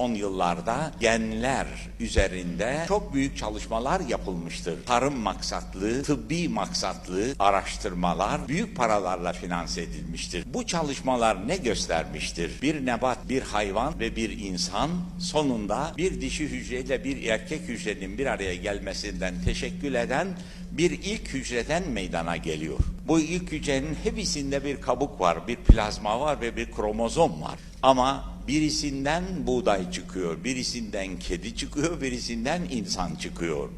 son yıllarda genler üzerinde çok büyük çalışmalar yapılmıştır. Tarım maksatlı, tıbbi maksatlı araştırmalar büyük paralarla finanse edilmiştir. Bu çalışmalar ne göstermiştir? Bir nebat, bir hayvan ve bir insan sonunda bir dişi hücreyle bir erkek hücrenin bir araya gelmesinden teşekkül eden bir ilk hücreden meydana geliyor. Bu ilk hücrenin hepsinde bir kabuk var, bir plazma var ve bir kromozom var. Ama birisinden buğday çıkıyor, birisinden kedi çıkıyor, birisinden insan çıkıyor.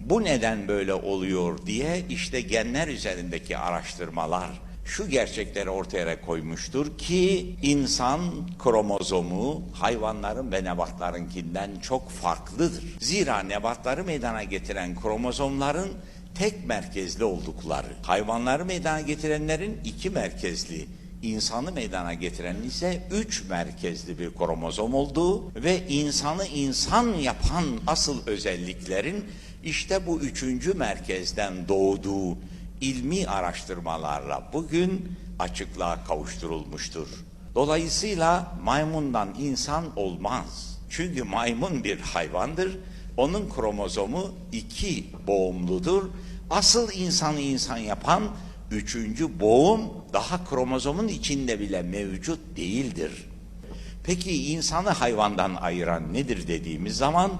Bu neden böyle oluyor diye işte genler üzerindeki araştırmalar şu gerçekleri ortaya koymuştur ki insan kromozomu hayvanların ve nebatlarınkinden çok farklıdır. Zira nebatları meydana getiren kromozomların tek merkezli oldukları, hayvanları meydana getirenlerin iki merkezli, insanı meydana getiren ise üç merkezli bir kromozom olduğu ve insanı insan yapan asıl özelliklerin işte bu üçüncü merkezden doğduğu ilmi araştırmalarla bugün açıklığa kavuşturulmuştur. Dolayısıyla maymundan insan olmaz. Çünkü maymun bir hayvandır. Onun kromozomu iki boğumludur. Asıl insanı insan yapan üçüncü boğum daha kromozomun içinde bile mevcut değildir. Peki insanı hayvandan ayıran nedir dediğimiz zaman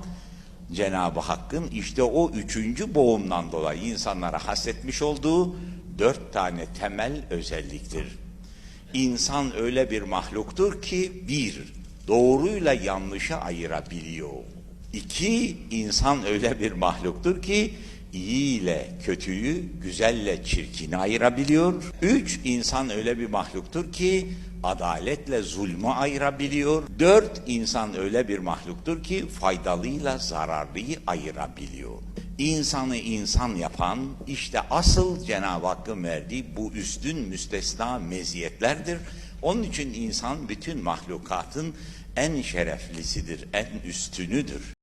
Cenab-ı Hakk'ın işte o üçüncü boğumdan dolayı insanlara hasretmiş olduğu dört tane temel özelliktir. İnsan öyle bir mahluktur ki bir, doğruyla yanlışı ayırabiliyor. İki, insan öyle bir mahluktur ki iyi ile kötüyü, güzelle çirkini ayırabiliyor. Üç, insan öyle bir mahluktur ki adaletle zulmü ayırabiliyor. Dört, insan öyle bir mahluktur ki faydalıyla zararlıyı ayırabiliyor. İnsanı insan yapan işte asıl Cenab-ı Hakk'ın verdiği bu üstün müstesna meziyetlerdir. Onun için insan bütün mahlukatın en şereflisidir, en üstünüdür.